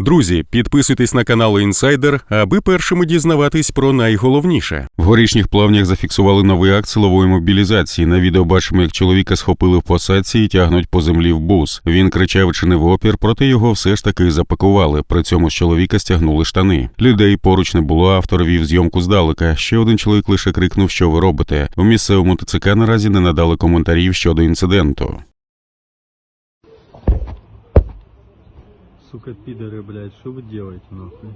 Друзі, підписуйтесь на канал Інсайдер, аби першими дізнаватись про найголовніше. В горішніх плавнях зафіксували новий акт силової мобілізації. На відео бачимо, як чоловіка схопили в посадці і тягнуть по землі в бус. Він кричав, чинив опір, проте його все ж таки запакували. При цьому з чоловіка стягнули штани. Людей поруч не було. Автор вів зйомку здалека. Ще один чоловік лише крикнув, що ви робите. У місцевому ТЦК наразі не надали коментарів щодо інциденту. Сука, пидоры, блять что вы делаете, нахуй?